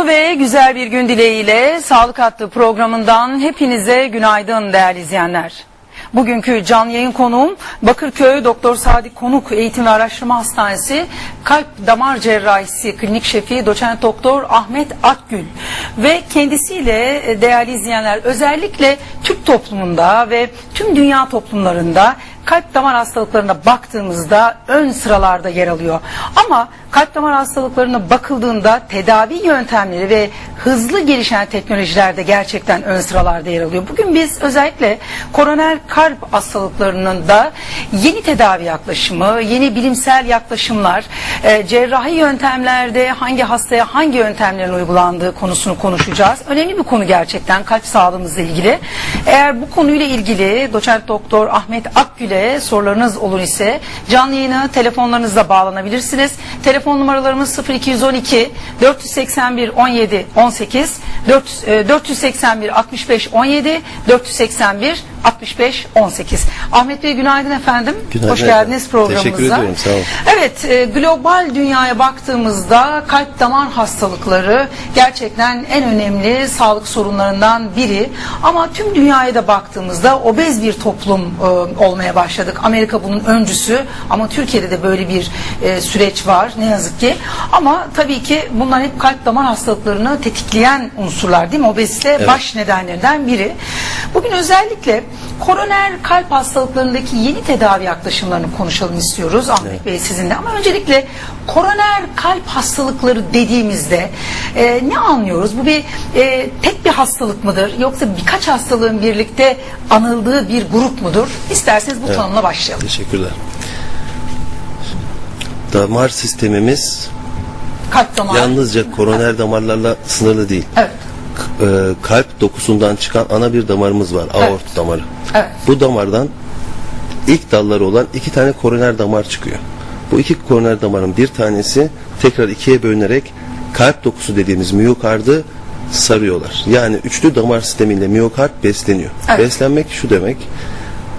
Mutlu ve güzel bir gün dileğiyle Sağlık Hattı programından hepinize günaydın değerli izleyenler. Bugünkü canlı yayın konuğum Bakırköy Doktor Sadık Konuk Eğitim ve Araştırma Hastanesi Kalp Damar Cerrahisi Klinik Şefi Doçent Doktor Ahmet Akgül ve kendisiyle e, değerli izleyenler özellikle Türk toplumunda ve tüm dünya toplumlarında kalp damar hastalıklarına baktığımızda ön sıralarda yer alıyor. Ama kalp damar hastalıklarına bakıldığında tedavi yöntemleri ve hızlı gelişen teknolojiler de gerçekten ön sıralarda yer alıyor. Bugün biz özellikle koroner kalp hastalıklarının da yeni tedavi yaklaşımı, yeni bilimsel yaklaşımlar, e, cerrahi yöntemlerde hangi hastaya hangi yöntemlerin uygulandığı konusunu konuşacağız. Önemli bir konu gerçekten kalp sağlığımızla ilgili. Eğer bu konuyla ilgili doçent doktor Ahmet Akgül'e sorularınız olur ise canlı yayına telefonlarınızla bağlanabilirsiniz. Telefon numaralarımız 0212 481 17 18 400, e, 481 65 17 481 65 18. Ahmet Bey günaydın efendim. Günaydın Hoş geldiniz programımıza. Teşekkür ediyorum, sağ olun. Evet, e, global dünyaya baktığımızda kalp damar hastalıkları gerçekten en önemli sağlık sorunlarından biri. Ama tüm dünyaya da baktığımızda obez bir toplum e, olmaya başladık. Amerika bunun öncüsü ama Türkiye'de de böyle bir e, süreç var ne yazık ki. Ama tabii ki bunlar hep kalp damar hastalıklarını tetikleyen unsurlar değil mi? Obezite baş nedenlerinden biri. Bugün özellikle koroner kalp hastalıklarındaki yeni tedavi yaklaşımlarını konuşalım istiyoruz Ahmet Bey sizinle. Ama öncelikle koroner kalp hastalıkları dediğimizde e, ne anlıyoruz? Bu bir e, tek bir hastalık mıdır? Yoksa birkaç hastalığın birlikte anıldığı bir grup mudur? İsterseniz bu tanımla başlayalım. Teşekkürler. Damar sistemimiz Kalp damarı. yalnızca koroner damarlarla sınırlı değil. Evet. E, kalp dokusundan çıkan ana bir damarımız var. Aort damarı. Evet. Bu damardan ilk dalları olan iki tane koroner damar çıkıyor. Bu iki koroner damarın bir tanesi tekrar ikiye bölünerek kalp dokusu dediğimiz miyokardı sarıyorlar. Yani üçlü damar sistemiyle miyokard besleniyor. Evet. Beslenmek şu demek.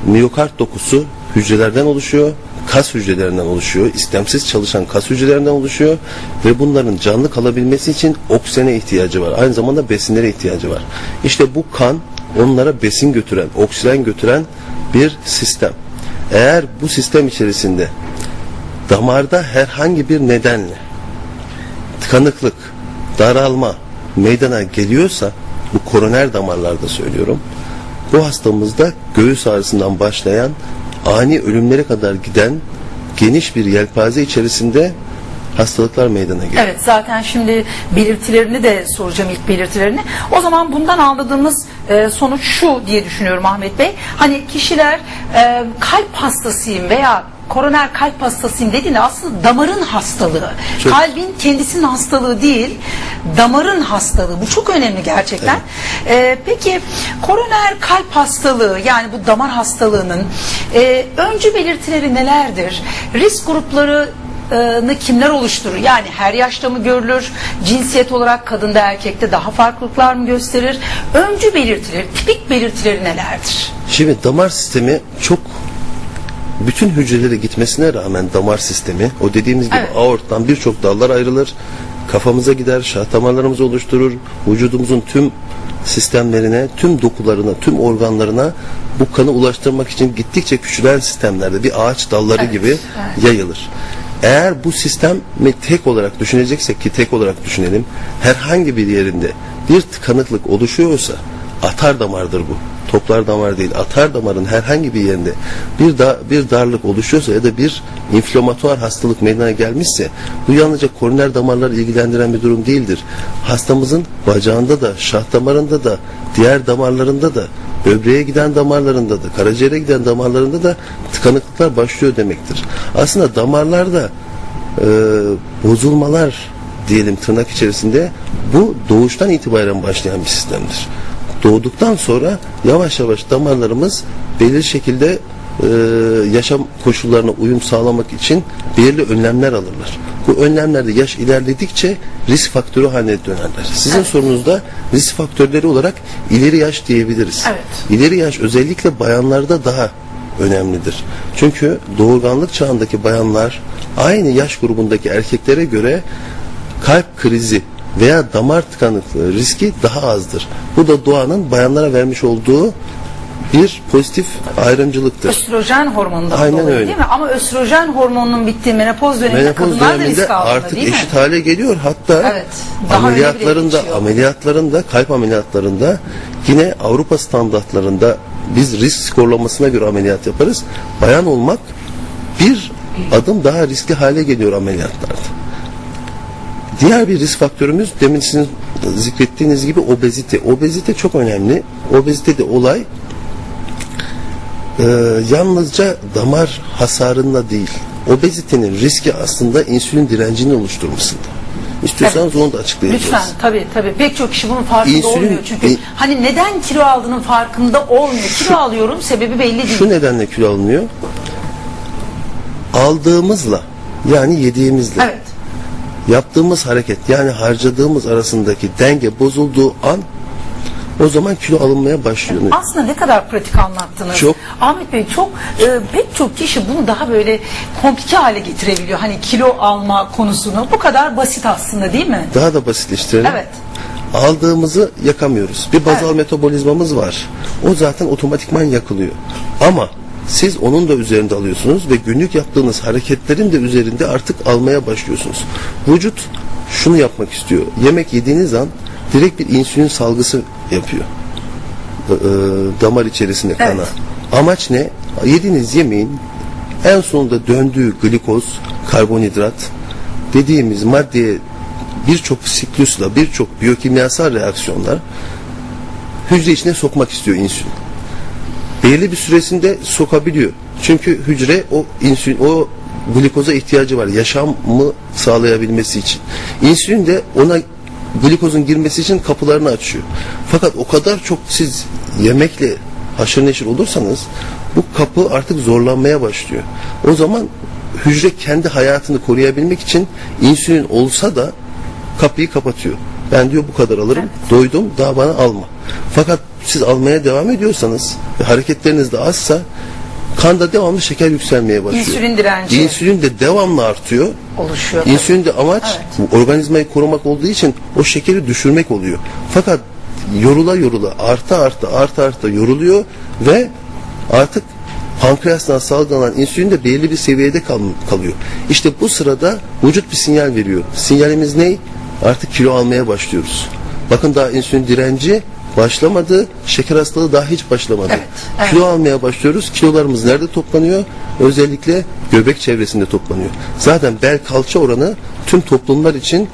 Miyokard dokusu hücrelerden oluşuyor. Kas hücrelerinden oluşuyor. istemsiz çalışan kas hücrelerinden oluşuyor ve bunların canlı kalabilmesi için oksijene ihtiyacı var. Aynı zamanda besinlere ihtiyacı var. İşte bu kan onlara besin götüren, oksijen götüren bir sistem. Eğer bu sistem içerisinde damarda herhangi bir nedenle tıkanıklık, daralma meydana geliyorsa bu koroner damarlarda söylüyorum. Bu hastamızda göğüs ağrısından başlayan ani ölümlere kadar giden geniş bir yelpaze içerisinde hastalıklar meydana geliyor. Evet zaten şimdi belirtilerini de soracağım ilk belirtilerini. O zaman bundan anladığımız e, sonuç şu diye düşünüyorum Ahmet Bey. Hani kişiler e, kalp hastasıyım veya koroner kalp hastasıyım dediğinde aslında damarın hastalığı. Çok- Kalbin kendisinin hastalığı değil, damarın hastalığı. Bu çok önemli gerçekten. E, peki koroner kalp hastalığı yani bu damar hastalığının e, öncü belirtileri nelerdir? Risk grupları kimler oluşturur? Yani her yaşta mı görülür? Cinsiyet olarak kadında erkekte daha farklılıklar mı gösterir? Öncü belirtileri, tipik belirtileri nelerdir? Şimdi damar sistemi çok bütün hücrelere gitmesine rağmen damar sistemi o dediğimiz gibi Evet. aorttan birçok dallar ayrılır. Kafamıza gider, şah damarlarımızı oluşturur. Vücudumuzun tüm sistemlerine, tüm dokularına, tüm organlarına bu kanı ulaştırmak için gittikçe küçülen sistemlerde bir ağaç dalları Evet, gibi evet. yayılır. Eğer bu sistemi tek olarak düşüneceksek ki tek olarak düşünelim, herhangi bir yerinde bir tıkanıklık oluşuyorsa atar damardır bu. Toplar damar değil, atar damarın herhangi bir yerinde bir da, bir darlık oluşuyorsa ya da bir inflamatuar hastalık meydana gelmişse bu yalnızca koroner damarları ilgilendiren bir durum değildir. Hastamızın bacağında da, şah damarında da, diğer damarlarında da, böbreğe giden damarlarında da, karaciğere giden damarlarında da tıkanıklıklar başlıyor demektir. Aslında damarlarda e, bozulmalar diyelim tırnak içerisinde bu doğuştan itibaren başlayan bir sistemdir. Doğduktan sonra yavaş yavaş damarlarımız belirli şekilde e, yaşam koşullarına uyum sağlamak için belirli önlemler alırlar. Bu önlemlerde yaş ilerledikçe risk faktörü haline dönerler. Sizin Evet. sorunuzda risk faktörleri olarak ileri yaş diyebiliriz. Evet. İleri yaş özellikle bayanlarda daha önemlidir. Çünkü doğurganlık çağındaki bayanlar aynı yaş grubundaki erkeklere göre kalp krizi veya damar tıkanıklığı riski daha azdır. Bu da doğanın bayanlara vermiş olduğu bir pozitif ayrımcılıktır. Östrojen hormonundan Aynen dolayı öyle. değil mi? Ama östrojen hormonunun bittiği menopoz döneminde Menopoz kadınlar da döneminde risk altında artık değil mi? eşit hale geliyor. Hatta Evet, daha bile ameliyatlarında geçiyor. ameliyatlarında kalp ameliyatlarında yine Avrupa standartlarında biz risk skorlamasına göre ameliyat yaparız. Bayan olmak bir adım daha riskli hale geliyor ameliyatlarda. Diğer bir risk faktörümüz demin sizin zikrettiğiniz gibi obezite. Obezite çok önemli. Obezitede olay e, yalnızca damar hasarında değil. Obezitenin riski aslında insülin direncini oluşturmasında. İstiyorsanız onu da açıklayabiliriz. Lütfen tabii tabii pek çok kişi bunun farkında İnsülin- olmuyor çünkü İn- hani neden kilo aldığının farkında olmuyor. Kilo alıyorum sebebi belli değil. Şu nedenle kilo alınıyor. Aldığımızla yani yediğimizle Evet. Yaptığımız hareket yani harcadığımız arasındaki denge bozulduğu an o zaman kilo alınmaya başlıyor. Aslında ne kadar pratik anlattınız. Çok. Ahmet Bey çok e, pek çok kişi bunu daha böyle komplike hale getirebiliyor. Hani kilo alma konusunu bu kadar basit aslında değil mi? Daha da basitleştirelim. Evet. Aldığımızı yakamıyoruz. Bir bazal Evet. metabolizmamız var. O zaten otomatikman yakılıyor. Ama siz onun da üzerinde alıyorsunuz ve günlük yaptığınız hareketlerin de üzerinde artık almaya başlıyorsunuz. Vücut şunu yapmak istiyor. Yemek yediğiniz an direkt bir insülin salgısı yapıyor. Ee, damar içerisinde kana. Evet. Amaç ne? Yediğiniz yemeğin en sonunda döndüğü glikoz, karbonhidrat dediğimiz maddeye birçok siklusla, birçok biyokimyasal reaksiyonlar hücre içine sokmak istiyor insülin. Belirli bir süresinde sokabiliyor. Çünkü hücre o insülin, o glikoza ihtiyacı var yaşamı sağlayabilmesi için. İnsülin de ona glikozun girmesi için kapılarını açıyor. Fakat o kadar çok siz yemekle haşır neşir olursanız bu kapı artık zorlanmaya başlıyor. O zaman hücre kendi hayatını koruyabilmek için insülin olsa da kapıyı kapatıyor. Ben diyor bu kadar alırım. Doydum daha bana alma. Fakat siz almaya devam ediyorsanız ve hareketleriniz de azsa kanda devamlı şeker yükselmeye başlıyor. İnsülin direnci. İnsülin de devamlı artıyor. Oluşuyor. İnsülin de amaç bu organizmayı korumak olduğu için o şekeri düşürmek oluyor. Fakat yorula yorula arta arta arta arta yoruluyor ve artık pankreastan salgılanan insülin de belirli bir seviyede kal- kalıyor. İşte bu sırada vücut bir sinyal veriyor. Sinyalimiz ne? Artık kilo almaya başlıyoruz. Bakın daha insülin direnci başlamadı, şeker hastalığı daha hiç başlamadı. Evet, evet. Kilo almaya başlıyoruz. Kilolarımız nerede toplanıyor? Özellikle göbek çevresinde toplanıyor. Zaten bel kalça oranı tüm toplumlar için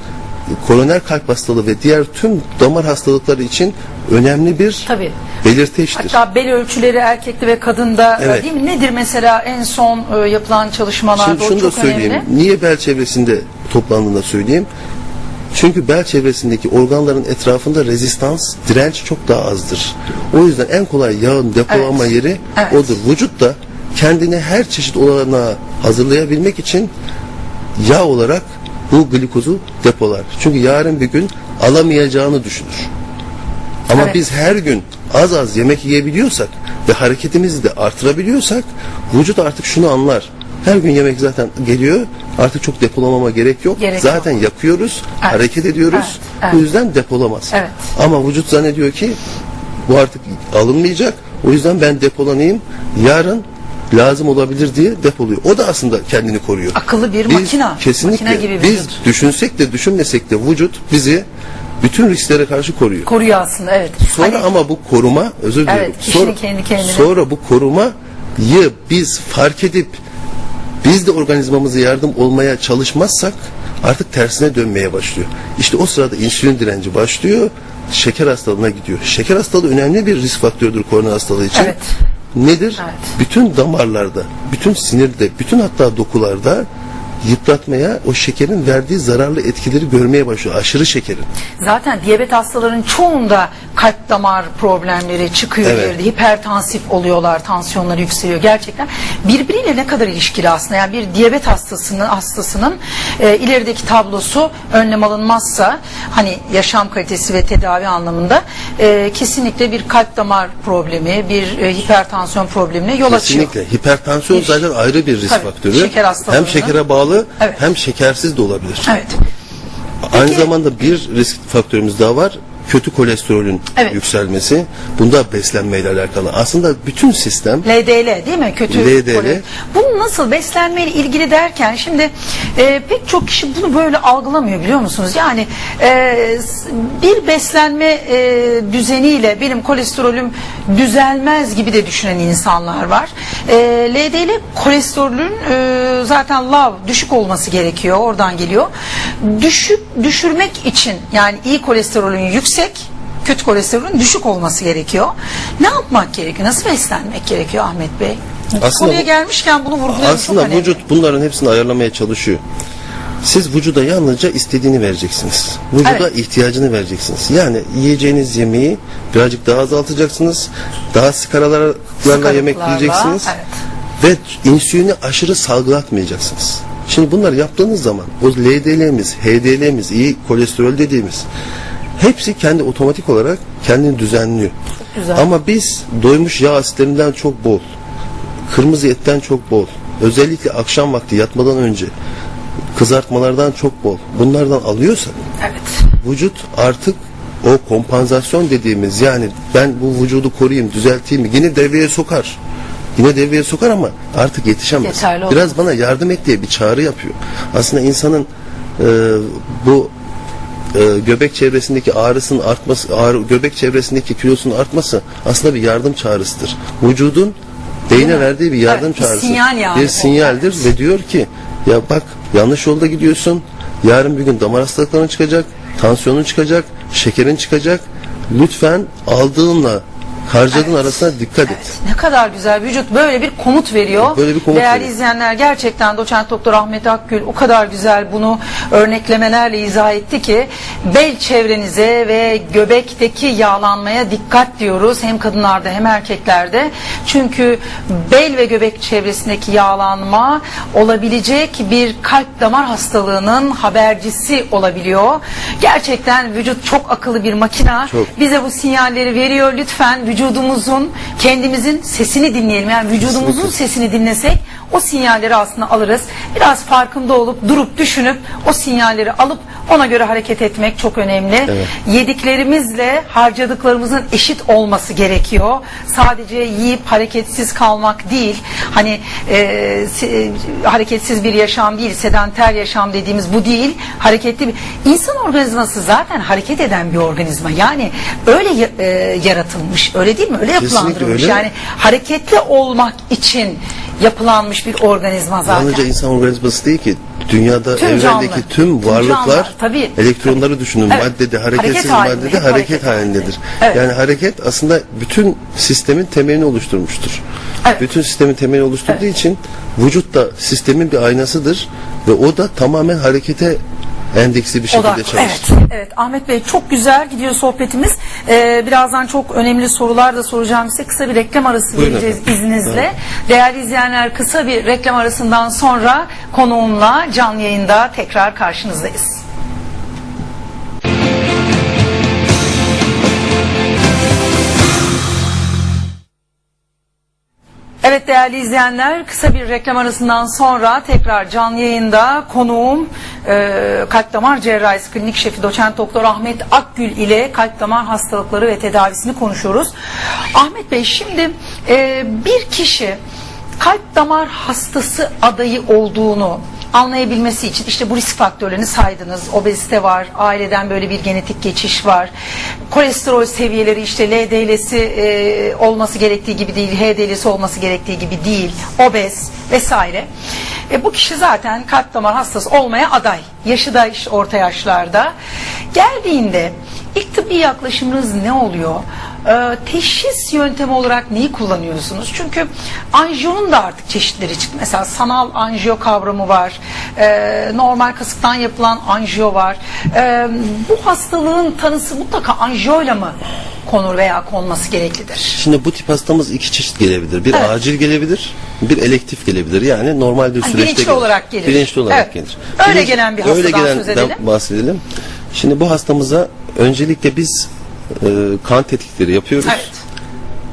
koroner kalp hastalığı ve diğer tüm damar hastalıkları için önemli bir Tabii. belirteçtir. Hatta bel ölçüleri erkekte ve kadında e, Evet. değil mi? Nedir mesela en son e, yapılan çalışmalarda Şimdi o şunu da çok söyleyeyim. önemli. Niye bel çevresinde toplandığını da söyleyeyim. Çünkü bel çevresindeki organların etrafında rezistans, direnç çok daha azdır. O yüzden en kolay yağın depolanma Evet. yeri Evet. odur. Vücut da kendine her çeşit olanağı hazırlayabilmek için yağ olarak bu glikozu depolar. Çünkü yarın bir gün alamayacağını düşünür. Ama Evet. biz her gün az az yemek yiyebiliyorsak ve hareketimizi de artırabiliyorsak vücut artık şunu anlar. Her gün yemek zaten geliyor. Artık çok depolamama gerek yok. Gerek zaten yok. yakıyoruz, Evet. hareket ediyoruz. Evet, evet. Bu yüzden depolamaz. Evet. Ama vücut zannediyor ki bu artık alınmayacak. O yüzden ben depolanayım. Yarın lazım olabilir diye depoluyor. O da aslında kendini koruyor. Akıllı bir Biz makina. Kesinlikle. Makine gibi biz vücut. düşünsek de düşünmesek de vücut bizi bütün risklere karşı koruyor. Koruyor aslında evet. Sonra Hani- ama bu koruma özür dilerim. Evet, sonra, kendi kendine. Sonra bu korumayı biz fark edip biz de organizmamıza yardım olmaya çalışmazsak artık tersine dönmeye başlıyor. İşte o sırada insülin direnci başlıyor. Şeker hastalığına gidiyor. Şeker hastalığı önemli bir risk faktörüdür korona hastalığı için. Evet. Nedir? Evet. Bütün damarlarda, bütün sinirde, bütün hatta dokularda yıpratmaya o şekerin verdiği zararlı etkileri görmeye başlıyor. Aşırı şekerin. Zaten diyabet hastaların çoğunda kalp damar problemleri çıkıyor Evet. yerde. Hipertansif oluyorlar, tansiyonları yükseliyor gerçekten. Birbiriyle ne kadar ilişkili aslında? Yani bir diyabet hastasının hastasının e, ilerideki tablosu önlem alınmazsa hani yaşam kalitesi ve tedavi anlamında e, kesinlikle bir kalp damar problemi, bir e, hipertansiyon problemine yol açıyor. Kesinlikle. Hipertansiyon Bir- zaten ayrı bir risk Tabii, faktörü. şeker hem şekere bağlı Evet. hem şekersiz de olabilir. Evet. Aynı zamanda bir risk faktörümüz daha var. Kötü kolesterolün Evet. yükselmesi. Bunda beslenmeyle alakalı. Aslında bütün sistem LDL değil mi? Kötü LDL. kole- Bunu nasıl beslenmeyle ilgili derken şimdi e, pek çok kişi bunu böyle algılamıyor biliyor musunuz? Yani e, s- bir beslenme e, düzeniyle benim kolesterolüm düzelmez gibi de düşünen insanlar var. E, LDL kolesterolün e, zaten lav düşük olması gerekiyor. Oradan geliyor. Düşük düşürmek için yani iyi kolesterolün yüksek kötü kolesterolün düşük olması gerekiyor. Ne yapmak gerekiyor? Nasıl beslenmek gerekiyor Ahmet Bey? Aslında Konuya bu- gelmişken bunu vurgulayalım. aslında çok önemli. vücut bunların hepsini ayarlamaya çalışıyor. Siz vücuda yalnızca istediğini vereceksiniz. Vücuda Evet. ihtiyacını vereceksiniz. Yani yiyeceğiniz yemeği birazcık daha azaltacaksınız. Daha sık aralarla yemek yiyeceksiniz. evet. Ve insülini aşırı salgılatmayacaksınız. Şimdi bunları yaptığınız zaman o LDL'miz, HDL'miz, iyi kolesterol dediğimiz hepsi kendi otomatik olarak kendini düzenliyor. güzel. Ama biz doymuş yağ asitlerinden çok bol, kırmızı etten çok bol, özellikle akşam vakti yatmadan önce kızartmalardan çok bol. Bunlardan alıyorsak Evet. vücut artık o kompansasyon dediğimiz yani ben bu vücudu koruyayım, düzelteyim yine devreye sokar. Yine devreye sokar ama artık yetişemez. Yeterli. Biraz bana yardım et diye bir çağrı yapıyor. Aslında insanın e, bu e, göbek çevresindeki ağrısının artması, ağrı, göbek çevresindeki kilosunun artması aslında bir yardım çağrısıdır. Vücudun beyne verdiği bir yardım Evet, bir çağrısı. sinyal yani Bir sinyaldir ve diyor ki ya bak yanlış yolda gidiyorsun. Yarın bir gün damar hastalıkların çıkacak, tansiyonun çıkacak, şekerin çıkacak. Lütfen aldığınla harcadığın Evet. arasına dikkat et. Evet, ne kadar güzel vücut böyle bir komut veriyor. Böyle bir komut Değerli veriyor. izleyenler gerçekten doçent doktor Ahmet Akgül o kadar güzel bunu örneklemelerle izah etti ki bel çevrenize ve göbekteki yağlanmaya dikkat diyoruz hem kadınlarda hem erkeklerde. Çünkü bel ve göbek çevresindeki yağlanma olabilecek bir kalp damar hastalığının habercisi olabiliyor. Gerçekten vücut çok akıllı bir makina. Çok. Bize bu sinyalleri veriyor. Lütfen vücudumuzun, kendimizin sesini dinleyelim. Yani vücudumuzun Kesinlikle. sesini dinlesek o sinyalleri aslında alırız. Biraz farkında olup, durup, düşünüp o sinyalleri alıp ona göre hareket etmek çok önemli. Evet. Yediklerimizle harcadıklarımızın eşit olması gerekiyor. Sadece yiyip hareketsiz kalmak değil. Hani e, se- hareketsiz bir yaşam değil, sedanter yaşam dediğimiz bu değil. Hareketli bir insan organizması zaten hareket eden bir organizma. Yani öyle e, yaratılmış. Öyle değil mi? Öyle Kesinlikle yapılandırılmış. öyle. Yani hareketli olmak için yapılanmış bir organizma zaten. Yalnızca insan organizması değil ki dünyada Tüm evrendeki canlı. tüm Tüm varlıklar canlılar, tabii. elektronları düşünün Evet. maddede hareketsiz Hareket halinde, maddede hep hareket, hareket halinde. halindedir. Evet. Yani hareket aslında bütün sistemin temelini oluşturmuştur. Evet. Bütün sistemin temelini oluşturduğu için vücut da sistemin bir aynasıdır ve o da tamamen harekete endeksli bir şekilde çalışır. Evet, evet. Ahmet Bey çok güzel gidiyor sohbetimiz. Ee, birazdan çok önemli sorular da soracağım size. Kısa bir reklam arası Buyurun vereceğiz efendim. izninizle. Değerli izleyenler kısa bir reklam arasından sonra konuğumla canlı yayında tekrar karşınızdayız. Değerli izleyenler kısa bir reklam arasından sonra tekrar canlı yayında konuğum e, kalp damar cerrahisi klinik şefi doçent doktor Ahmet Akgül ile kalp damar hastalıkları ve tedavisini konuşuyoruz. Ahmet Bey şimdi e, bir kişi kalp damar hastası adayı olduğunu anlayabilmesi için işte bu risk faktörlerini saydınız. Obezite var, aileden böyle bir genetik geçiş var. Kolesterol seviyeleri işte LDL'si e, olması gerektiği gibi değil, HDL'si olması gerektiği gibi değil. Obez vesaire. E, bu kişi zaten kalp damar hastası olmaya aday. Yaşı da işte orta yaşlarda. Geldiğinde ilk tıbbi yaklaşımınız ne oluyor? Ee, teşhis yöntemi olarak neyi kullanıyorsunuz? Çünkü anjiyonun da artık çeşitleri çıktı. Mesela sanal anjiyo kavramı var. Ee, normal kasıktan yapılan anjiyo var. Ee, bu hastalığın tanısı mutlaka anjiyoyla mı konur veya konması gereklidir? Şimdi bu tip hastamız iki çeşit gelebilir. Bir Evet. acil gelebilir, bir elektif gelebilir. Yani normal bir Ha, süreçte bilinçli olarak gelir. Bilinçli olarak Evet. gelir. Öyle gelen bir hastadan söz edelim. bahsedelim. Şimdi bu hastamıza öncelikle biz e, kan tetkikleri yapıyoruz. Evet.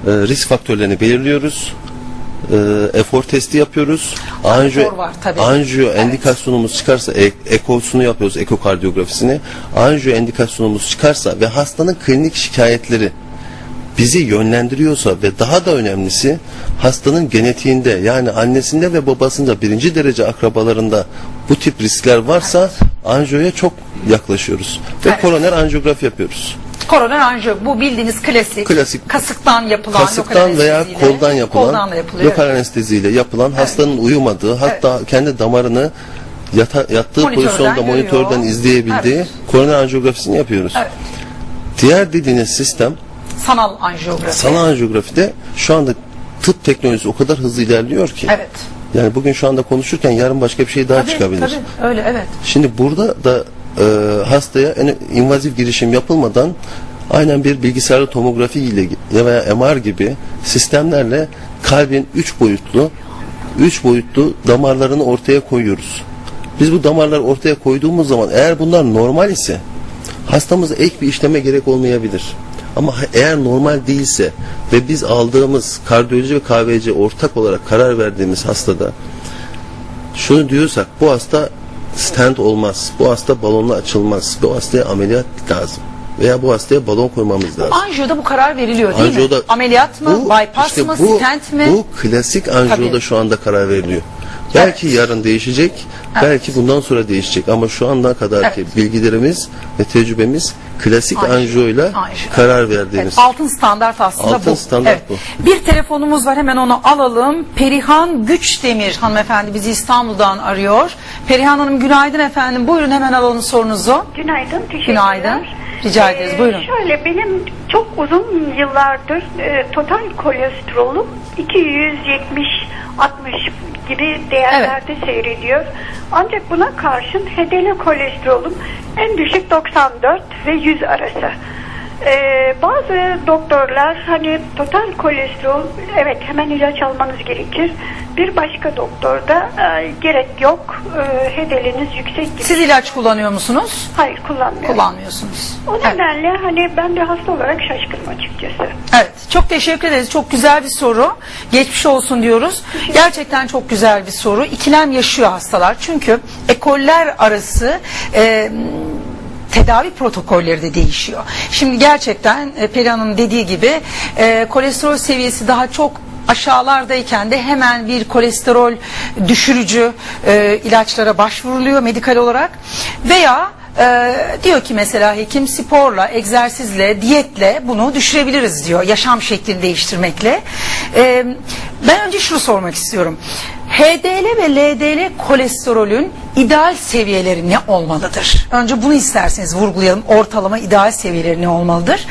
E, risk faktörlerini belirliyoruz. e, efor testi yapıyoruz. Anjiyo, var, tabii. anjiyo Evet. endikasyonumuz çıkarsa e- ekosunu yapıyoruz, ekokardiyografisini. Anjiyo endikasyonumuz çıkarsa ve hastanın klinik şikayetleri bizi yönlendiriyorsa ve daha da önemlisi hastanın genetiğinde yani annesinde ve babasında birinci derece akrabalarında bu tip riskler varsa anjiyoya çok yaklaşıyoruz ve Evet. koroner anjiyografi yapıyoruz. Koroner anjiyo bu bildiğiniz klasik, Klasik. kasıktan yapılan Kasıktan lokal veya anesteziyle, koldan yapılan, koldan da yapılıyor. lokal anesteziyle yapılan hastanın uyumadığı hatta kendi damarını yata, yattığı Monitörden pozisyonda görüyor. monitörden izleyebildiği Evet. koroner anjiyografisini yapıyoruz. Evet. Diğer dediğiniz sistem Sanal anjiyografi. sanal anjiyografide şu anda tıp teknolojisi o kadar hızlı ilerliyor ki. Evet. Yani bugün şu anda konuşurken yarın başka bir şey daha Tabii, çıkabilir. tabii, öyle evet. Şimdi burada da e, hastaya en invazif girişim yapılmadan aynen bir bilgisayarlı tomografi ile ya veya MR gibi sistemlerle kalbin 3 boyutlu 3 boyutlu damarlarını ortaya koyuyoruz. Biz bu damarları ortaya koyduğumuz zaman eğer bunlar normal ise hastamıza ek bir işleme gerek olmayabilir. Ama eğer normal değilse ve biz aldığımız kardiyoloji ve KVC ortak olarak karar verdiğimiz hastada şunu diyorsak bu hasta stent olmaz. Bu hasta balonla açılmaz. Bu hastaya ameliyat lazım. Veya bu hastaya balon koymamız lazım. Anjiyoda bu karar veriliyor değil Anjiyoda- mi? Ameliyat mı, Bu, bypass işte mı, bu, stent mi? Bu klasik anjiyoda Tabii. şu anda karar veriliyor. Belki yarın değişecek, belki bundan sonra değişecek ama şu anda kadar ki Evet. bilgilerimiz ve tecrübemiz klasik Anjiyo. anjiyoyla Anjiyo. karar verdiğimiz. Evet, altın standart aslında Altın bu. standart Evet. Bir telefonumuz var hemen onu alalım. Perihan Güçdemir hanımefendi bizi İstanbul'dan arıyor. Perihan Hanım günaydın efendim. Buyurun hemen alalım sorunuzu. Günaydın, teşekkürler. Günaydın. Rica ederiz, buyurun. Şöyle benim çok uzun yıllardır e, total kolesterolüm 270-60 gibi değerlerde seyrediyor. Ancak buna karşın HDL kolesterolüm en düşük 94 ve 100 arası. Ee, bazı doktorlar hani total kolesterol evet hemen ilaç almanız gerekir. Bir başka doktor da e, gerek yok e, HDL'niz yüksek gibi. Siz ilaç kullanıyor musunuz? Hayır kullanmıyorum. Kullanmıyorsunuz. O Evet. nedenle hani ben de hasta olarak şaşkınım açıkçası. Evet, çok teşekkür ederiz. Çok güzel bir soru. Geçmiş olsun diyoruz. Gerçekten çok güzel bir soru. İkilem yaşıyor hastalar. Çünkü ekoller arası e, tedavi protokolleri de değişiyor. Şimdi gerçekten e, Peri Hanım dediği gibi e, kolesterol seviyesi daha çok aşağılardayken de hemen bir kolesterol düşürücü e, ilaçlara başvuruluyor medikal olarak veya e, diyor ki mesela hekim sporla, egzersizle, diyetle bunu düşürebiliriz diyor. Yaşam şeklini değiştirmekle. E, ben önce şunu sormak istiyorum. HDL ve LDL kolesterolün ideal seviyeleri ne olmalıdır? Önce bunu isterseniz vurgulayalım. Ortalama ideal seviyeleri ne olmalıdır?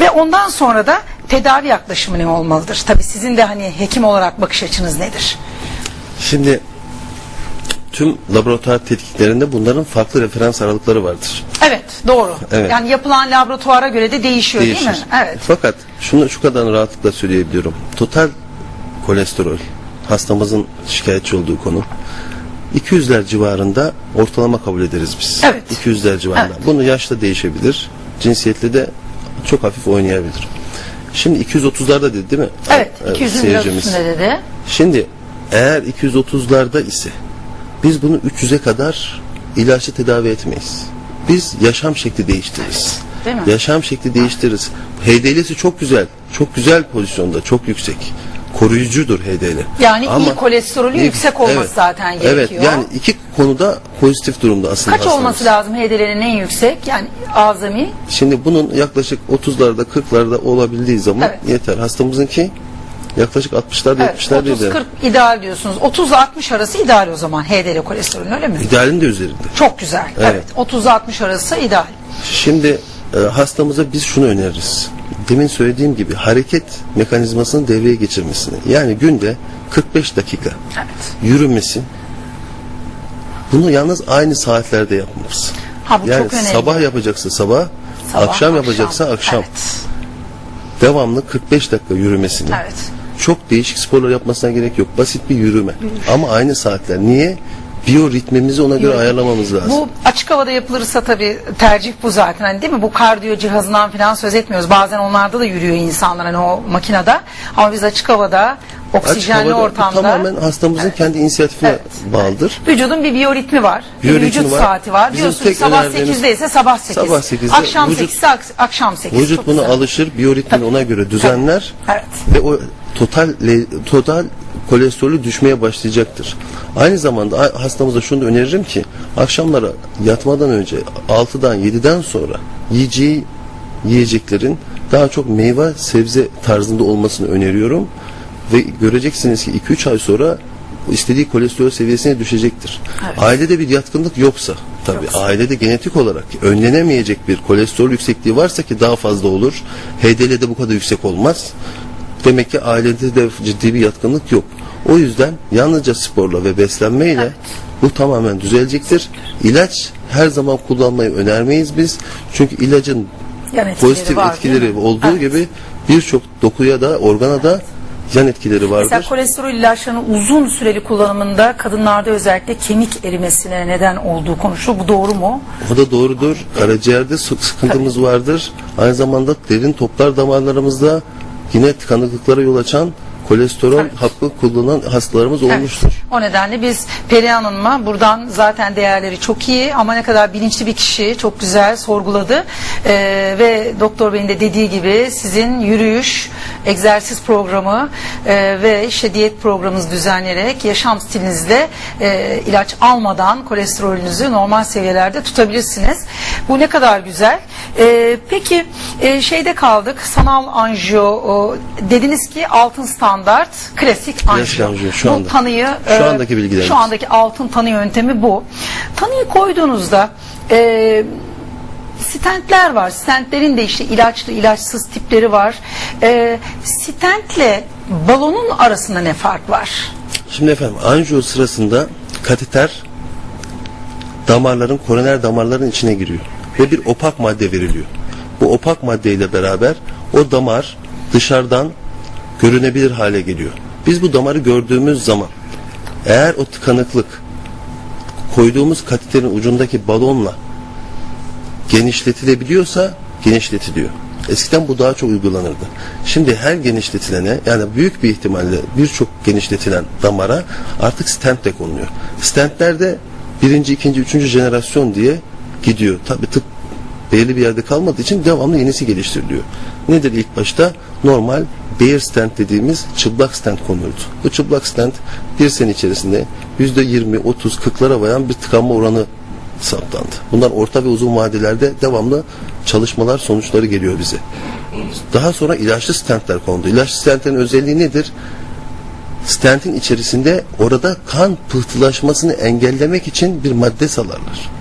Ve ondan sonra da tedavi yaklaşımı ne olmalıdır? Tabii sizin de hani hekim olarak bakış açınız nedir? Şimdi tüm laboratuvar tetkiklerinde bunların farklı referans aralıkları vardır. Evet, doğru. Evet. Yani yapılan laboratuvara göre de değişiyor Değişir. değil mi? Evet. Fakat şunu şu kadar rahatlıkla söyleyebiliyorum. Total kolesterol hastamızın şikayetçi olduğu konu 200'ler civarında ortalama kabul ederiz biz. Evet. 200'ler civarında. Evet. Bunu yaşla değişebilir. Cinsiyetle de çok hafif oynayabilir. Şimdi 230'larda dedi değil mi? Evet, Ee, 200'ün biraz seyircimiz. üstünde dedi. Şimdi eğer 230'larda ise biz bunu 300'e kadar ilaçlı tedavi etmeyiz. Biz yaşam şekli değiştiririz. Değil mi? Yaşam şekli değiştiririz. HDL'si çok güzel. Çok güzel pozisyonda. Çok yüksek. Koruyucudur HDL. Yani iyi kolesterolü yüksek olması evet, zaten Evet gerekiyor. yani iki konuda pozitif durumda aslında Kaç hastamız. olması lazım HDL'nin en yüksek? Yani azami. Şimdi bunun yaklaşık 30'larda 40'larda olabildiği zaman Evet. yeter. Hastamızınki yaklaşık 60'larda Evet, 70'lerde 30-40 ideal diyorsunuz. 30-60 arası ideal o zaman HDL kolesterolün öyle mi? idealin de üzerinde. Çok güzel. Evet. Evet. 30-60 arası ideal. Şimdi e, hastamıza biz şunu öneririz. Demin söylediğim gibi hareket mekanizmasını devreye geçirmesini. Yani günde 45 dakika Evet. yürümesi. Bunu yalnız aynı saatlerde yapmamız. Ha, bu yani çok önemli. sabah yapacaksa sabah, Sabah, akşam yapacaksa akşam. Evet. Devamlı 45 dakika yürümesini. Evet. Çok değişik sporlar yapmasına gerek yok. Basit bir yürüme. Ama aynı saatler. Niye? biyoritmimizi ona göre Biyoritmi. ayarlamamız lazım. Bu açık havada yapılırsa tabii tercih bu zaten hani değil mi? Bu kardiyo cihazından falan söz etmiyoruz. Bazen onlarda da yürüyor insanlar hani o makinede. Ama biz açık havada Açık oksijenli havada bu ortamda tamamen hastamızın kendi inisiyatifine Evet. bağlıdır. vücudun bir biyoritmi var. bir Biyoritmi vücut var. saati var. Bizim Diyorsun sabah önerdiğimiz- 8'de ise sabah 8. Sabah 8'de Akşam vücut- 8 ise ak- akşam 8. Vücut Çok buna güzel. alışır, biyoritmini ona göre düzenler Evet. ve o total total kolesterolü düşmeye başlayacaktır. Aynı zamanda hastamıza şunu da öneririm ki akşamlara yatmadan önce 6'dan 7'den sonra yiyeceği yiyeceklerin daha çok meyve sebze tarzında olmasını öneriyorum ve göreceksiniz ki 2-3 ay sonra istediği kolesterol seviyesine düşecektir. Evet. Ailede bir yatkınlık yoksa tabii Yoksa. ailede genetik olarak önlenemeyecek bir kolesterol yüksekliği varsa ki daha fazla olur. HDL'de bu kadar yüksek olmaz. Demek ki ailede de ciddi bir yatkınlık yok. O yüzden yalnızca sporla ve beslenmeyle bu tamamen düzelecektir. İlaç her zaman kullanmayı önermeyiz biz. Çünkü ilacın Yan pozitif var, etkileri olduğu Evet. gibi birçok dokuya da organa da yan etkileri vardır. Mesela kolesterol ilaçlarının uzun süreli kullanımında kadınlarda özellikle kemik erimesine neden olduğu konuşuluyor. Bu doğru mu? O da doğrudur. Karaciğerde sı- sıkıntımız vardır. Aynı zamanda derin toplar damarlarımızda yine tıkanıklıklara yol açan kolesterol Evet. hapı kullanan hastalarımız olmuştur. Evet. O nedenle biz Perihan Hanım'a buradan zaten değerleri çok iyi ama ne kadar bilinçli bir kişi çok güzel sorguladı. Ee, ve doktor beyin de dediği gibi sizin yürüyüş, egzersiz programı e, ve işte diyet programınızı düzenleyerek yaşam stilinizle e, ilaç almadan kolesterolünüzü normal seviyelerde tutabilirsiniz. Bu ne kadar güzel. Ee, peki e, şeyde kaldık sanal anjiyo o, dediniz ki altın standart klasik anjiyo. anjiyo, şu Bu anda. tanıyı Şu e, andaki bilgilerimiz. şu andaki altın tanı yöntemi bu. Tanıyı koyduğunuzda e, stentler var. Stentlerin de işte ilaçlı ilaçsız tipleri var. E, stentle balonun arasında ne fark var? Şimdi efendim anjiyo sırasında kateter damarların koroner damarların içine giriyor ve bir opak madde veriliyor. Bu opak maddeyle beraber o damar dışarıdan görünebilir hale geliyor. Biz bu damarı gördüğümüz zaman eğer o tıkanıklık koyduğumuz kateterin ucundaki balonla genişletilebiliyorsa genişletiliyor. Eskiden bu daha çok uygulanırdı. Şimdi her genişletilene yani büyük bir ihtimalle birçok genişletilen damara artık stent de konuluyor. Stentlerde birinci, ikinci, üçüncü jenerasyon diye gidiyor. Tabi tıp belirli bir yerde kalmadığı için devamlı yenisi geliştiriliyor. Nedir ilk başta? Normal Bayer stent dediğimiz çıplak stent konulurdu. Bu çıplak stent bir sene içerisinde yüzde 20, 30, 40'lara varan bir tıkanma oranı saptandı. Bunlar orta ve uzun vadelerde devamlı çalışmalar sonuçları geliyor bize. Daha sonra ilaçlı stentler kondu. İlaçlı stentlerin özelliği nedir? Stentin içerisinde orada kan pıhtılaşmasını engellemek için bir madde salarlar.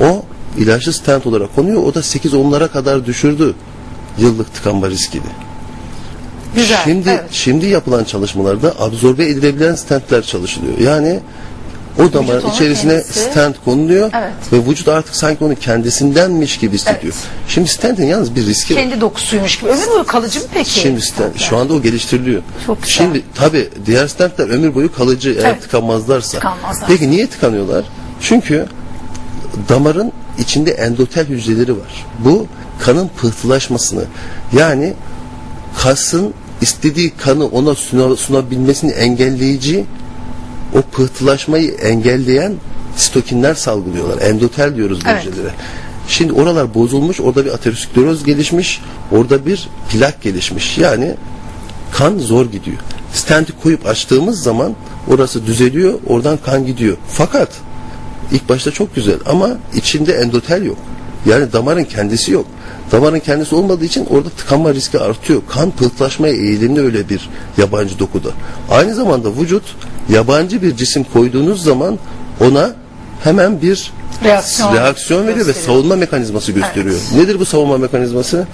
O ilaçlı stent olarak konuyor. O da 8-10'lara kadar düşürdü yıllık tıkanma riskini. Güzel. Şimdi evet. şimdi yapılan çalışmalarda absorbe edilebilen stentler çalışılıyor. Yani o damarın içerisine kendisi- stent konuluyor Evet. ve vücut artık sanki onu kendisindenmiş gibi hissediyor. Evet. Şimdi stentin yalnız bir riski var. Kendi dokusuymuş gibi. Ömür boyu kalıcı mı peki? Şimdi stent, stentler? şu anda o geliştiriliyor. Çok güzel. Şimdi tabi diğer stentler ömür boyu kalıcı eğer Evet. tıkanmazlarsa. Tıkanmazlar. Peki niye tıkanıyorlar? Çünkü damarın içinde endotel hücreleri var. Bu kanın pıhtılaşmasını yani kasın istediği kanı ona suna- sunabilmesini engelleyici o pıhtılaşmayı engelleyen sitokinler salgılıyorlar. Endotel diyoruz bu Evet. hücrelere. Şimdi oralar bozulmuş, orada bir ateroskleroz gelişmiş, orada bir plak gelişmiş. Yani kan zor gidiyor. Stenti koyup açtığımız zaman orası düzeliyor, oradan kan gidiyor. Fakat ilk başta çok güzel ama içinde endotel yok. Yani damarın kendisi yok. Damarın kendisi olmadığı için orada tıkanma riski artıyor. Kan pıhtılaşmaya eğilimli öyle bir yabancı dokuda. Aynı zamanda vücut yabancı bir cisim koyduğunuz zaman ona hemen bir Reaksiyon reaksiyon veriyor ve savunma mekanizması gösteriyor. Nedir bu savunma mekanizması?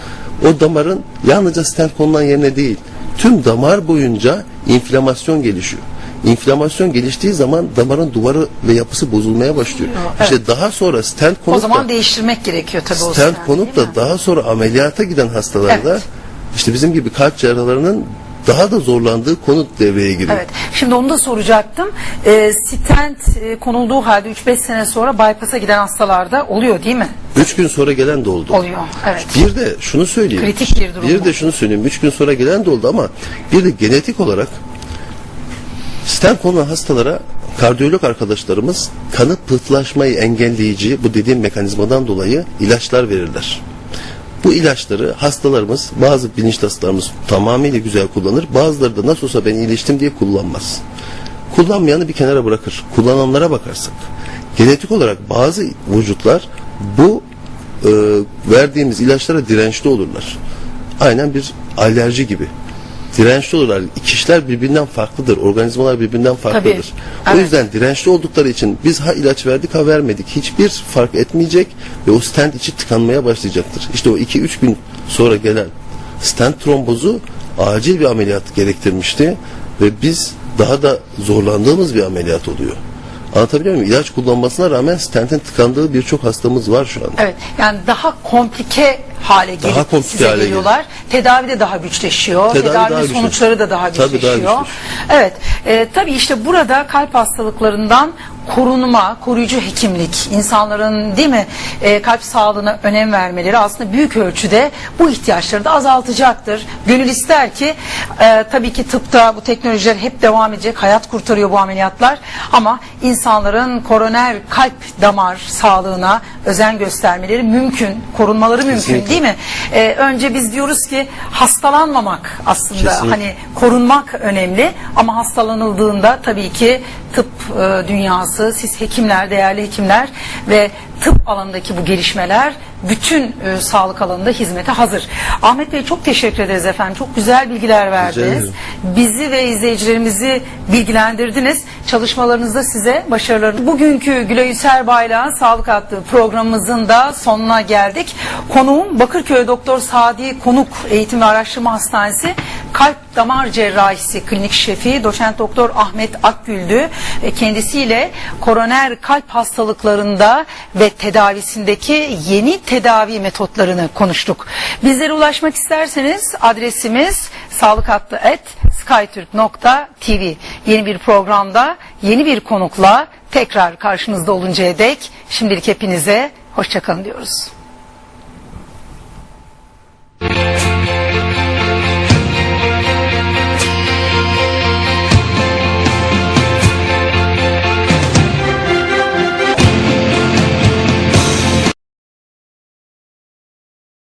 O damarın yalnızca stent konulan yerine değil, tüm damar boyunca inflamasyon gelişiyor. İnflamasyon geliştiği zaman damarın duvarı ve yapısı bozulmaya başlıyor. İşte daha sonra stent O konup zaman da, değiştirmek gerekiyor tabii o stent konup değil mi? da daha sonra ameliyata giden hastalarda Evet. işte bizim gibi kalp cerrahlarının daha da zorlandığı konu devreye giriyor. Evet. Şimdi onu da soracaktım. E, stent e, konulduğu halde 3-5 sene sonra bypass'a giden hastalarda oluyor değil mi? Üç gün sonra gelen de oldu. Oluyor. Evet. Bir de şunu söyleyeyim. Kritik bir durum bu. de şunu söyleyeyim. Üç gün sonra gelen de oldu ama bir de genetik olarak stent konulan hastalara kardiyolog arkadaşlarımız kanı pıhtılaşmayı engelleyici bu dediğim mekanizmadan dolayı ilaçlar verirler. Bu ilaçları hastalarımız bazı bilinçli hastalarımız tamamıyla güzel kullanır. Bazıları da nasıl olsa ben iyileştim diye kullanmaz. Kullanmayanı bir kenara bırakır. Kullananlara bakarsak genetik olarak bazı vücutlar bu e, verdiğimiz ilaçlara dirençli olurlar. Aynen bir alerji gibi. Dirençli olurlar. Kişiler birbirinden farklıdır. Organizmalar birbirinden farklıdır. O Evet. yüzden dirençli oldukları için biz ha ilaç verdik ha vermedik. Hiçbir fark etmeyecek ve o stent içi tıkanmaya başlayacaktır. İşte o 2-3 gün sonra gelen stent trombozu acil bir ameliyat gerektirmişti ve biz daha da zorlandığımız bir ameliyat oluyor. Anlatabiliyor muyum? İlaç kullanmasına rağmen stentin tıkandığı birçok hastamız var şu anda. Evet. Yani daha komplike hale Daha size hale geliyorlar. Tedavi de daha güçleşiyor. Tedavi Tedavinin daha güçleşiyor. sonuçları da daha Tabii daha güçleşiyor. güçleşiyor. evet. E, tabii işte burada kalp hastalıklarından korunma, koruyucu hekimlik, insanların değil mi e, kalp sağlığına önem vermeleri aslında büyük ölçüde bu ihtiyaçları da azaltacaktır. Gönül ister ki e, tabii ki tıpta bu teknolojiler hep devam edecek. Hayat kurtarıyor bu ameliyatlar. Ama insanların koroner kalp damar sağlığına özen göstermeleri mümkün, korunmaları mümkün Kesinlikle. Değil mi? E, önce biz diyoruz ki hastalanmamak aslında Kesinlikle. hani korunmak önemli ama hastalanıldığında tabii ki tıp e, dünyası, siz hekimler, değerli hekimler ve tıp alanındaki bu gelişmeler bütün e, sağlık alanında hizmete hazır. Ahmet Bey çok teşekkür ederiz efendim. Çok güzel bilgiler verdiniz. Bizi ve izleyicilerimizi bilgilendirdiniz. Çalışmalarınızda size başarılar. Bugünkü Gülay Serbay'la Sağlık Hattı programımızın da sonuna geldik. Konuğum Bakırköy Doktor Sadi Konuk Eğitim ve Araştırma Hastanesi Kalp Damar Cerrahisi Klinik Şefi Doçent Doktor Ahmet Akgül'dü. E, Kendisiyle koroner kalp hastalıklarında ve tedavisindeki yeni tedavi metotlarını konuştuk. Bizlere ulaşmak isterseniz adresimiz sağlıkhattı.skytürk.tv Yeni bir programda yeni bir konukla tekrar karşınızda oluncaya dek şimdilik hepinize hoşçakalın diyoruz.